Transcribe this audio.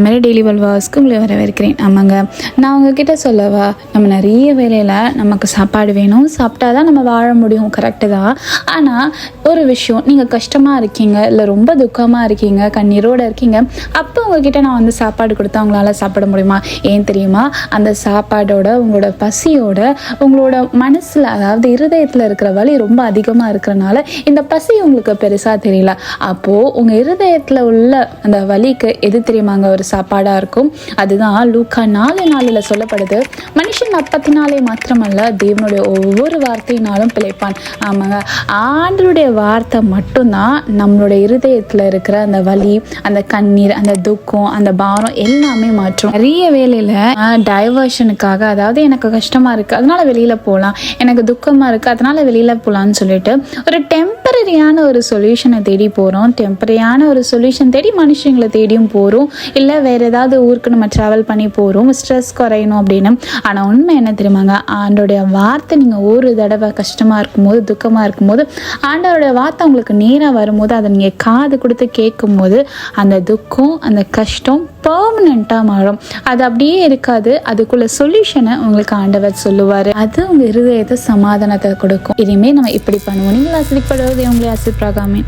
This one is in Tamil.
இந்த மாதிரி டெய்லி வல்வாஸ்க்கு உங்களை வரவேற்கிறேன். ஆமாங்க. நான் உங்ககிட்ட சொல்லவா நம்ம நிறைய வேலையில் நமக்கு சாப்பாடு வேணும். சாப்பிட்டா தான் நம்ம வாழ முடியும். கரெக்டு தான். ஆனால் ஒரு விஷயம். நீங்கள் கஷ்டமாக இருக்கீங்க இல்லை ரொம்ப துக்கமாக இருக்கீங்க கண்ணீரோடு இருக்கீங்க அப்போ உங்ககிட்ட நான் வந்து சாப்பாடு கொடுத்தா அவங்களால சாப்பிட முடியுமா? ஏன் தெரியுமா? அந்த சாப்பாடோட உங்களோட பசியோட உங்களோட மனசில் அதாவது இருதயத்தில் இருக்கிற வலி ரொம்ப அதிகமாக இருக்கிறனால இந்த பசி உங்களுக்கு பெருசாக தெரியல. அப்போது உங்கள் இருதயத்தில் உள்ள அந்த வலிக்கு எது தெரியுமாங்க? ஒரு சாப்பாடாக இருக்கும். அதுதான் லூக்கா நாலு நாளில் சொல்லப்படுது. மனுஷன் அப்பத்தினாலே மாத்திரமல்ல தேவனுடைய ஒவ்வொரு வார்த்தையினாலும் பிழைப்பான். ஆமாங்க. ஆண்டருடைய வார்த்தை மட்டும்தான் நம்மளோட இருதயத்தில் இருக்கிற அந்த வலி அந்த கண்ணீர் அந்த துக்கம் அந்த பாரம் எல்லாமே மாற்றும். நிறைய வேலையில் டைவர்ஷனுக்காக அதாவது எனக்கு கஷ்டமாக இருக்குது அதனால் வெளியில் போகலாம் எனக்கு துக்கமாக இருக்குது அதனால் வெளியில் போகலான்னு சொல்லிட்டு ஒரு டெம்பரரியான ஒரு சொல்யூஷனை தேடி போகிறோம் டெம்பரரியான ஒரு சொல்யூஷன் தேடி மனுஷங்களை தேடியும் போகிறோம் இல்லை வேறு ஏதாவது ஊருக்கு நம்ம ட்ராவல் பண்ணி போகிறோம் ஸ்ட்ரெஸ் குறையணும் அப்படின்னு. ஆனால் உண்மை என்ன தெரியுமாங்க? ஆண்டோடைய வார்த்தை நீங்கள் ஒரு தடவை கஷ்டமாக இருக்கும்போது துக்கமாக இருக்கும்போது ஆண்டோடைய வார்த்தை உங்களுக்கு நேராக வரும்போது அதை நீங்கள் காது கொடுத்து கேட்கும்போது அந்த துக்கம் அந்த கஷ்டம் பர்மனெண்ட்டாக மாறும். அது அப்படியே இருக்காது. அதுக்குள்ள சொல்யூஷனை உங்களுக்கு ஆண்டவர் சொல்லுவார். அது உங்கள் இருதயத்தை சமாதானத்தை கொடுக்கும். இனிமேல் நம்ம இப்படி பண்ணுவோம். நீங்கள் ஆசிரியப்படுவது உங்களை ஆசிரியப்பாகாமே